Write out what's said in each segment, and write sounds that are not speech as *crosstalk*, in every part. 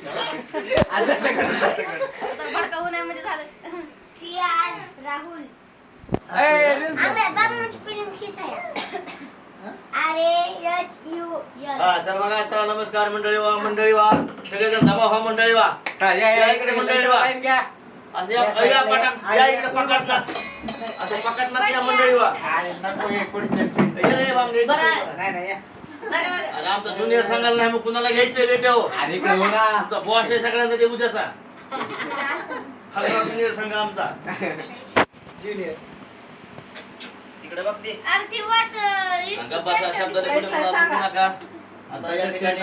आज भडका उन्हामध्ये झालं. राहुल. आम्ही बाबूची फिल्म अरे यू हा बघा चला नमस्कार मंडळी वा मंडळी वा. सगळेजण जमा व्हा मंडळी वा. हा, या, या, या इकडे मंडळी वा. असं या या पटाक या. इकडे पकडतात असं पकडणार या मंडळी वा. अरे, नको हे पुढचं फिरचं. ये रे बांगडे. नाही, नाही, या. अरे आमचा ज्युनियर सांगायला नाही मग कुणाला घ्यायचं रेट हो अरे, इकडे हो ना. आमचा बॉस आहे सगळ्यांचा ते उद्याचा. हा ज्युनियर सांगा आमचा. ज्युनियर. तिकडे बघ ते. अरे ती वाच सांगा बसा शब्दाने कोणी मला बोलू नका आता या ठिकाणी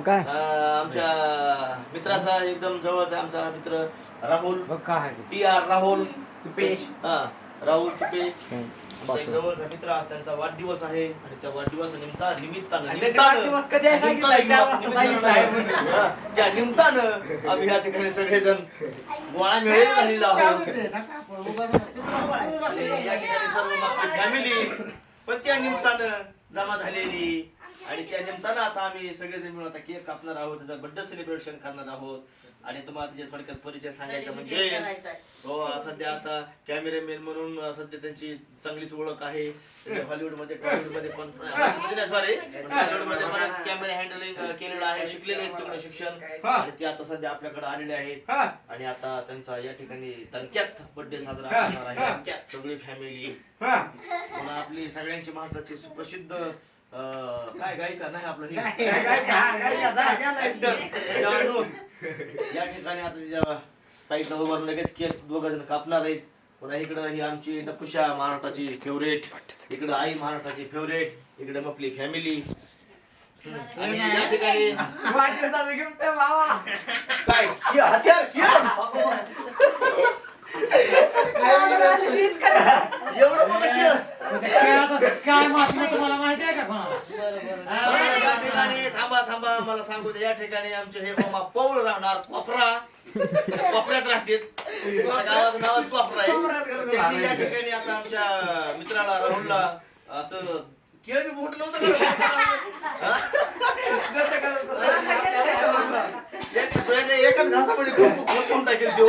काय? अं, आमच्या मित्राचा एकदम जवळचा आमचा मित्र राहुल. बघ काय आहे ते. T R Rahul. तुपेश. हा राहुल तुपे आमचा एक जवळचा मित्र आज त्यांचा वाढदिवस आहे आणि त्या वाढदिवसा निमित्ता निमित्तानं आणि त्याचा वाढदिवस कधी आहे सांगितलं? चार वाजता सांगितलं आहे म्हणून. हा, त्या निमित्तानं आम्ही या ठिकाणी सगळेजण गोळा मिळेल झालेलो आहोत या ठिकाणी सर्व फॅमिली पण त्या निमित्तानं जमा झालेली आणि त्या निमित्तानं आता आम्ही सगळेजण मिळून आता केक कापणार आहोत त्याचा बर्थडे सेलिब्रेशन करणार आहोत आणि तुम्हाला त्याच्या थोडक्यात परिचय सांगायचा म्हणजे हो सध्या आता कॅमेरामॅन म्हणून सध्या त्यांची चांगलीच ओळख आहे हॉलिवूडमध्ये टॉलिवूडमध्ये पण सॉरी हॉलिवूडमध्ये पण कॅमेरा हँडलिंग केलेलं आहे शिकलेले आहेत तिकडे शिक्षण हा. आणि ते आता सध्या आपल्याकडे आलेले आहेत हा. आणि आता त्यांचा या ठिकाणी तणक्यात बर्थडे साजरा. करणार आहे सगळी फॅमिली हा. पुन्हा आपली सगळ्यांची महाराष्ट्राची सुप्रसिद्ध काय गायिका नाही आपलं हे. या ठिकाणी आता तिच्या साईडला उभारून लगेच केस दोघ जण कापणार आहेत. पुन्हा इकडं ही आमची नकुशा महाराष्ट्राची फेवरेट इकडं आई महाराष्ट्राची फेवरेट इकडे आपली फॅमिली आणि या ठिकाणी. काय? हत्यार कि- एवढं मोठं केलं काय महत्त्व तुम्हाला माहिती आहे का कोणाला? बरं, या ठिकाणी थांबा थांबा मला सांगू दे या ठिकाणी आमचे हे मामा पौल राहणार कोपरा. कोपऱ्यात राहतील. गावाचं नावच कोपरा आहे. त्यांनी या ठिकाणी आता आमच्या मित्राला राहुलला असं केळ? जसं तसं. स्वतः एकच घासामध्ये खूप करून टाकेल ते.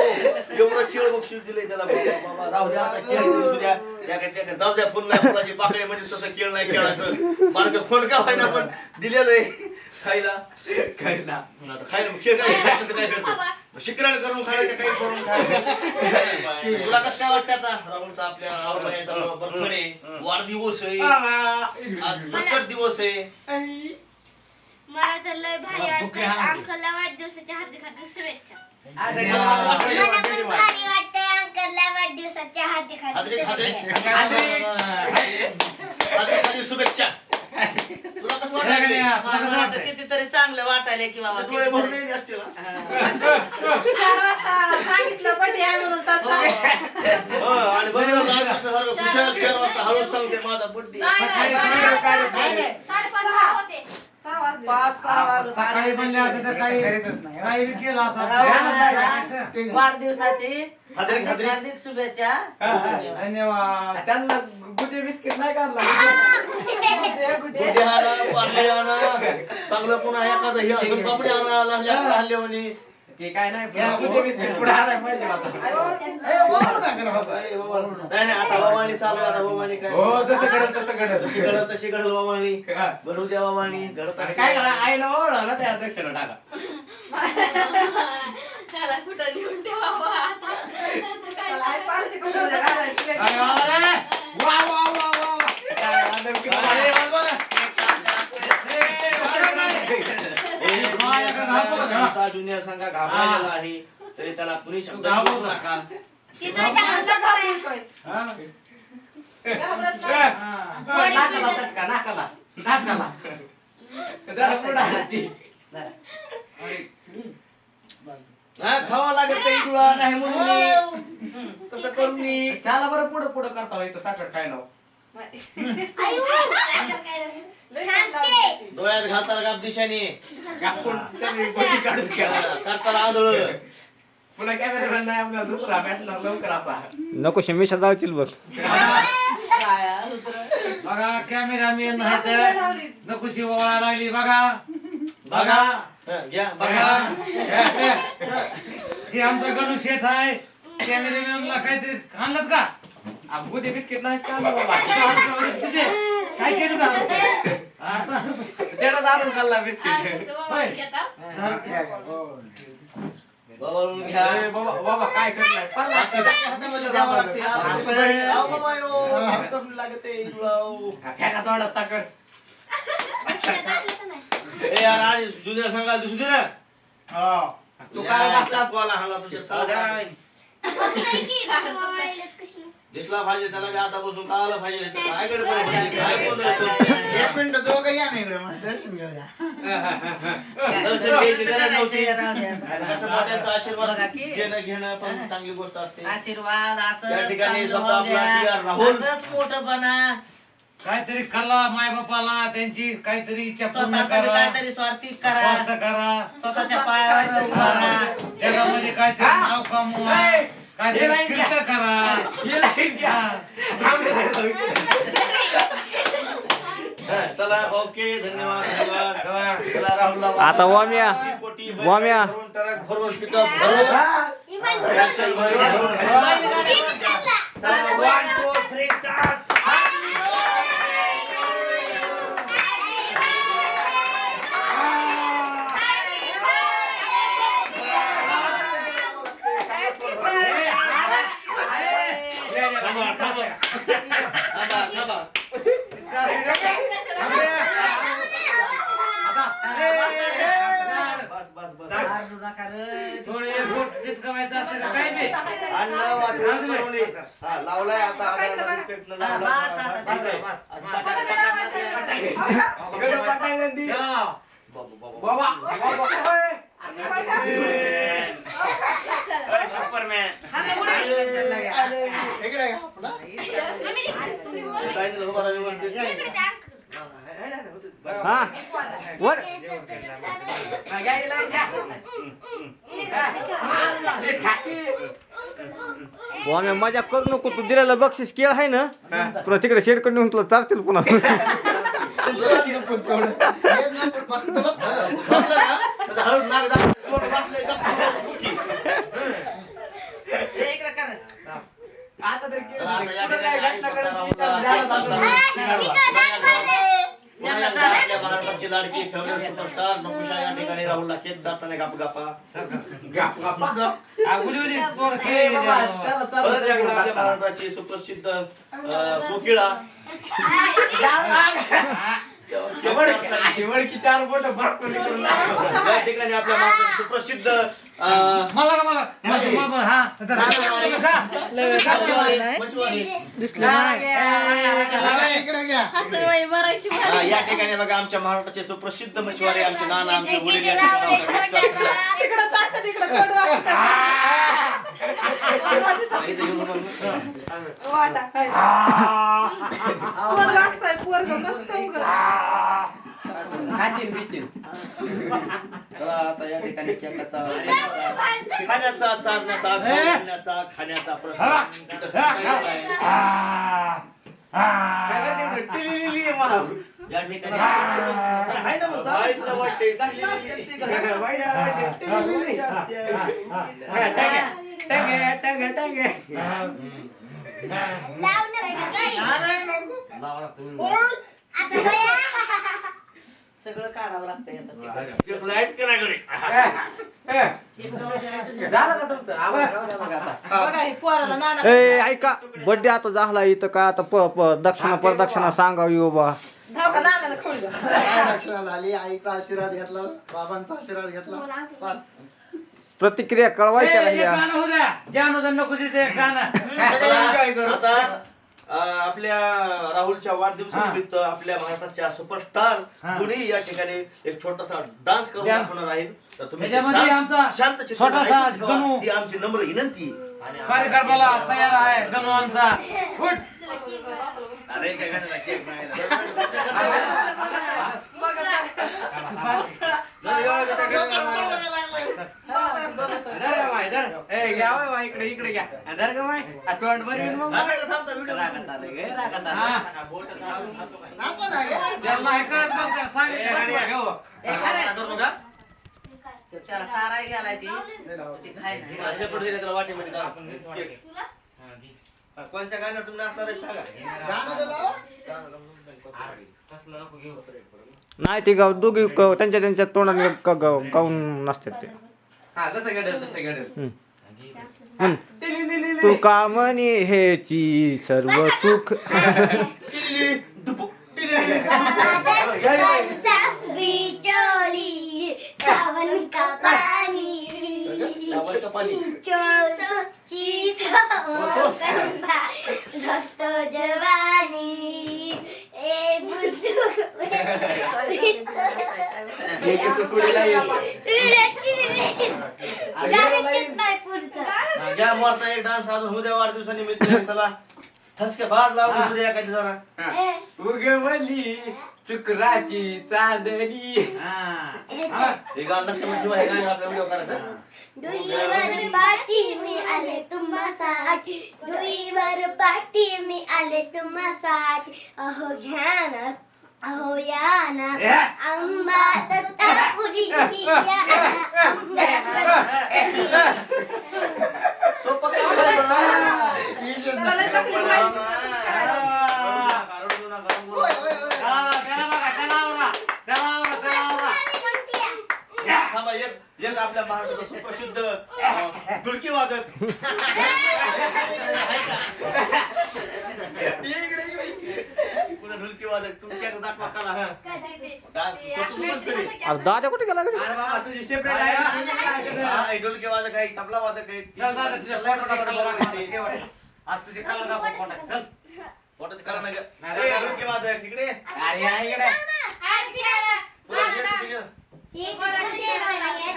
एवढं खेळ बक्षीस दिलंय त्याला बाबा राहू द्या आता खेळ दिसू द्या त्याकडे जाऊ द्या पुन्हा फुलाची पाकळी म्हणजे तसं खेळ नाही खेळायचं मार्ग फोन का व्हायना पण दिलेलं आहे खायला काय ना. आता खायला मग खेळ काय काय करतो शिकरण करून खायचं काही करून खायचं *laughs* तुला कसं काय वाटतं आता? राहुलचा आपल्या राहुल बर्थडे वाढदिवस आहे. आज प्रकट दिवस आहे. मला तर लय भारी वाटतं. अंकलला वाढदिवसाच्या हार्दिक हार्दिक शुभेच्छा. भारी वाटतंय अंकलला वाढदिवसाच्या हार्दिक हार्दिक शुभेच्छा. तुला कसं वाटतं? कितीतरी चांगलं वाटायला की बाबा डोळे भरून कितीतरी- येत असतील ना? चार वाजता सांगितलं आहे म्हणून हो, आणि चार वाजता हळूच सांगते माझा बर्थडे नाही, नाही, सकाळी सकाळी- सकाळी नाही, नाही, साडेपाच सहा होते सहा वाजले. पाच सहा वाजले. सकाळी म्हणले असते तर काही नाही. काही बी केलं. वाढदिवसाची हार्दिक शुभेच्छा हा, हा. धन्यवाद त्यांना गुदी बिस्किट नाही का आणला? गुडे, गुडे. बुद्धी आणा पार्ले आणा चांगलं पुन्हा एखादं हे अजून कपडे आणा लहानल्यावानी ते काय नाही बिस्किट पुढे आलाय पाहिजे आता. नाही नाही आता वावाणी चालू आहे, आता वावाणी काय हो जसं घडलं तसं घडलं. जशी घडत तशी घडल वावाणी हा. घडू द्या वावाणी घडत आणि असते. काय करा आईला ओळखलं ना त्या अध्यक्षाला टाका त्याला कुठं लिहून ठेवावं आता त्याचं काय चला, आई पाचशे कुठे घालायची? काय वाला रे? वा वा वा वा वा. काय आदर किती काय आहे. रे, वागवा. हे आमचा junior संघ घाबरलेला आहे तरी त्याला कुणी शब्द घाबरतो. बोलू नका तिचा आमचा चहा घाबरतोय. हा. घाबरत नाही. हा. नाकाला चटका नाकाला नाकाला जरा पुढं हाती. हा खावा लागत नाही तुला नाही म्हणून मी. तसं करून मी त्याला बरं पुढं पुढं करता हो, इथं साखर काय नाव. डोळ्यात घालताना गाप दिशाने? करताना आंधळ पुन्हा कॅमेरा नाही आपला दुसरा भेटला लवकर असा. नको शिमेशा जावतील बघ? बघा कॅमेरामॅन नाही तर नकोशी ओळा लागली. बघा. बघा. हं, घ्या बघा. हे आमचा गणू शेठ आहे. कॅमेरामॅनला काहीतरी आणलंच का? बुधे बिस्किट नाही का? बाबा तुझे. काय केलं का आता त्याला दारून खाल्ला बिस्किट. बाबा काय करणार? *laughs* जुन्या सांगा दिसू दे ना. तू काय बसला कोला हाणला तुझ्या. *laughs* *laughs* दिसला पाहिजे त्याला मी आता बसून कळालं पाहिजे काय गडबड आहे काय बोलायचं एक मिनिट दोघं या ना इकडे मला दर्शन घेऊ द्या. *laughs* दर्शन घ्यायची गरज नव्हती. कसं मोठ्यांचा आशीर्वाद बघा की. घेणं घेणं पण चांगली गोष्ट असते. आशीर्वाद असं त्या ठिकाणी चांगलं आपला द्या. राहुल. असंच मोठंपणा. काहीतरी खाल्ला मायबापाला त्यांची काहीतरी इच्छा पूर्ण स्वतःचा बी करा. काहीतरी स्वार्थी करा. स्वार्थ करा. स्वतःच्या पायावर उभा राहा. जगामध्ये काहीतरी नाव कमवा. हे काहीतरी लाईन घ्या. कीर्त करा. हे लाईन घ्या. हं, चला ओके धन्यवाद धन्यवाद. चला. राहुलला आता वाम्या. कोटी वाम्या. भरून टरक भरून पिकअप भरून यांच्या इथे भरून चला, one, two, three, थांबा, थांबा. बस बस बस आरडू नका रे. थोडं एक बोट चिटकवायचं असतं का काय बी अन्न वाटून करून ये. हा, लावलाय आता आदराला respect न लावला. हा, बस आता ठीक आहे. बस, बस. आज पटाके- पटाके- गडो पटांगण दी. बाबा, बाबा. बाबा बाबा ओय. इकडे आपला व्यवस्थित. हा वर मजा करू नको तू दिलेलं बक्षीस केळ आहे ना तुला तिकडे शेडकडून तुला चालतील पुन्हा तुला चुकून तेवढं. हे जपून फक्त तुला- थांबलं ना? आता हळूच नाक दाब. पोट वाटलंय का? हे इकडे कर. आता तर केलं. आता या कुठं काय ठिकाणी घटना स्वतः घडली, त्या राहुलला द्यायला जातो. पुन्हा एकदा आपल्या महाराष्ट्राची लाडकी फेवरेट सुपरस्टार नकुशा या ठिकाणी राहुलला केक जाताना गप गप्पा हा, उली उली थोडं ए, खेळ बाबा, द्या. चला, चला. परत एकदा आपल्या महाराष्ट्राची सुप्रसिद्ध अं, कोकिळा हे हे चार बोट भरपूर ठिकाणी आपल्या महाराष्ट्राची सुप्रसिद्ध मला का मला? मला मला- मला हा. जरा- इकडे घ्या. मरायची हा, या ठिकाणी बघा आमच्या महाराष्ट्राचे सुप्रसिद्ध मच्छीमारी आमचे नाना आमचे वडील या ठिकाणी राहतात. तिकडं चालतं, तिकडं तोंड वाजतं. तोंड वाजतं. इथं येऊन बघ. वाटा. तोंड वाजतंय, पोरगं मस्त उगं. खातील आता या ठिकाणी केकाचा खाण्याचा चालण्याचा खाण्याचा खाण्याचा प्रश्न. तिथं सुटायला आहे. त्याला ते टिलिलिली आहे मला. या ठिकाणी आहे ना मग, चाल. बाईचं वाटते. सगळं काढावं लागतंय आता. लाइट करा कडे. ए, ए, झालं का तुमचं? आवाज राहू द्या मग आता. बघा, हे पोराला नाना ए ऐका बर्थडे आता झाला इथं काय आता प प- दक्षिणा परदक्षिणा सांगावी बाबा. धाव का नानाला दक्षिणा झाली आईचा आशीर्वाद घेतला बाबांचा आशीर्वाद घेतला. बस. प्रतिक्रिया कळवायच्या राहिल्या. गाणं होऊ द्या. जानोदन नकोशीच एक गाणं. सगळे enjoy करू. आता अं, आपल्या राहुलच्या वाढदिवसानिमित्त आपल्या महाराष्ट्राच्या सुपरस्टार. दोन्ही या ठिकाणी एक छोटासा डान्स करून Dance. दाखवणार आहेत तर तुम्ही ते त्याच्यामध्ये dance आमचा शांत चित्ताने छोटासा ऐकून ठेवा. गणू. ही आमची नम्र विनंती कार्यक्रमाला तयार आहे गणू आमचा अरे त्या गाण्याला केक नाही ना. बाय, इकडे इकडे घ्या धर गं माय. तोंड मग. रागात आलं गे, रागात त्याला मग त्याला सांगितलं त्याला चाराय गेलाय ती खायला वाटेमध्ये टाक. आपण घेतो केक. तुला घे. कोणत्या गाण्यावर तुम्ही नाचणार आहे सांगा गाणं तर लाव. अरे, तसलं नको घेऊ नाही ते गाव दोघी क- त्यांच्या त्यांच्या तोंडाने ग- ग- गाऊन नसतात ते हा तसं घडेल तसं घडेल हम्म. तू का म्हणे हेची सर्व सुख सावन का पानी शाबास का पाणी चोची घ्या मोरचा एक डान्स अजून. उद्या वाढदिवसानिमित्त चला. ठसके बाज लावून उद्या एखादी जरा. हा. उगवली शुक्राची चांदणी. हा. गाणं लक्षात ठेवा हे गाणं आपल्या व्हिडिओ करायचं. डुईवर पाठी मी आले तुम्हासाठी. डुईवर पाठी मी आले तुम्हासाठी. अहो घ्यान अहो या ना आंबा तत्तापुरी या ना, आंबा. सोपं काम *laughs* आहे बरं. ईश्वर त्याला लय तकलीफ व्हायची. रडू नका, रडू होय, नका. होय, होय. हा, त्याला बघा, त्याला आवरा. त्याला आवरा, त्याला आवरा. थांबा एक आपल्या महाराष्ट्राचं सुप्रसिद्ध अं, ढुलकी वादक पुन्हा वादक तुमच्याकडे दाखवा कला. अरे दादा कुठे गेला गड्या? अरे बाबा, तुझी separate आहे आहे? वादक आहे तबला वादक आहे चल, दादा, तुझ्या लय पोटात प्रकारचं कलर दाखव, बनवायची. शेवट. आज तुझी कलर दाखव पोटात. चल. पोटाचं करा ना ग. नाही, ए, नाही. ढोलकी वादक इकडे. अरे, या इकडे. तुला जे येतं ते घे. हे तुझे म्हणे, तुझे तुला जे येतं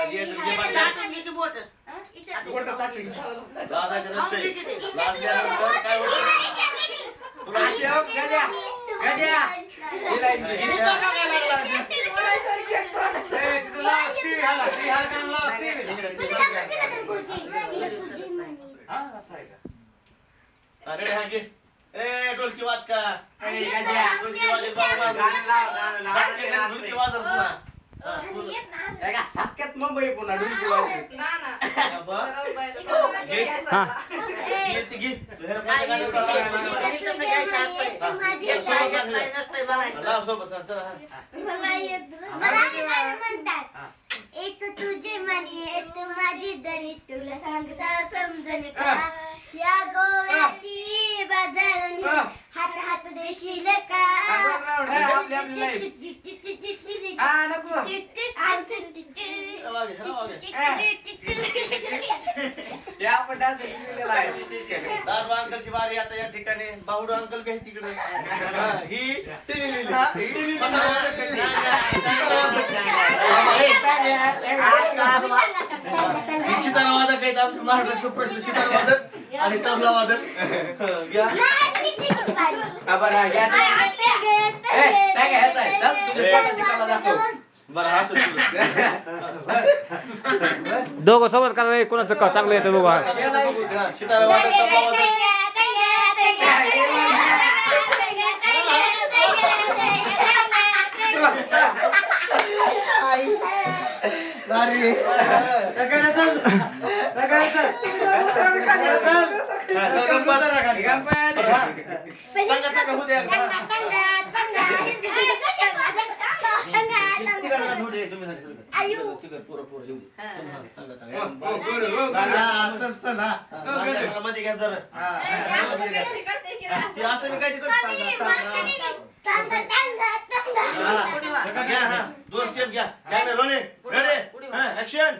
ते दही. बाकी. टाकून घे की बोट पोटात टाकून घे. लाजायचं नसतंय. लाजल्यानंतर काय होतं? तुला अशी हो, गड्या. गड्या. हिला इथे. हे हिला घ्या. बघायला लागला. ए, तिथं लाव, ती हाला, ती हाला कान लाव, ती. तुला कुठे नजर कुर्ती? हिला तुझी म्हणे. हा, असं आहे का? अरे हा घे. ए ढोलकी वाद का ए, गड्या. ढोलकी वाजव बाबा. गाणं लाव, गाणं लाव. डान्स केला, ढोलकी वाजव पुन्हा. हा, पुन्हा. येत ना. एका धक्क्यात मुंबई पुन्हा. हा एक. मला येत मला म्हणतात. तुझे म्हणे एक माझी दणी तुला सांगता समजन का? या गोव्याची बाजारणी. हात हात देशील का आपली आपली लाईफ. हा, नको. ह्याला वागे, ह्याला वागे. हे आपण डान्स केलेला आहे. दादवा अंकलची बारी आता या ठिकाणी बाहुडू अंकल काही तिकडे हा, ही हा, ही आहे ती. ही सितार वादक आहेत आमच्या महाराष्ट्रात सुप्रसिद्ध सितार वादक आणि तबला वादक घ्या. हा, बरं, हा, घ्या ते. ए, नाही का, ह्याचा आहे. चल, तुझ्या पोटाची कला दाखव. बरं दोघं सोबत करा कोणाचं का चांगलं येतं बघा हा, गाण्याला मध्ये घ्या जरा. हा. ते असं मी काय. घ्या, हा. दोन स्टेप घ्या कॅमेरा रोले रेडी हा ऍक्शन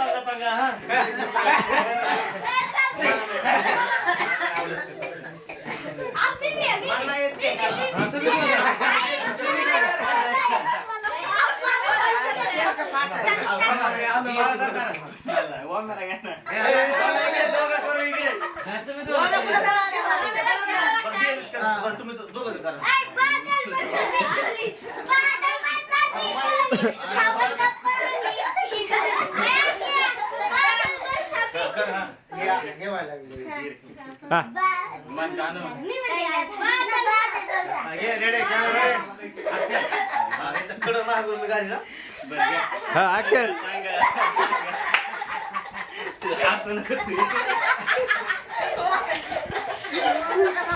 सांगा सांगा हा मला येत नाही का? हा, तुम्ही आम्ही मला जर करा. ए, ए, इकडे, दोघं करू इकडे. हा, तुम्ही दोघं करा. बरं, ते बरं, तुम्ही दो- दोघं करा हा. हे हे व्हायला लागले हा. मन हा, ये *laughs*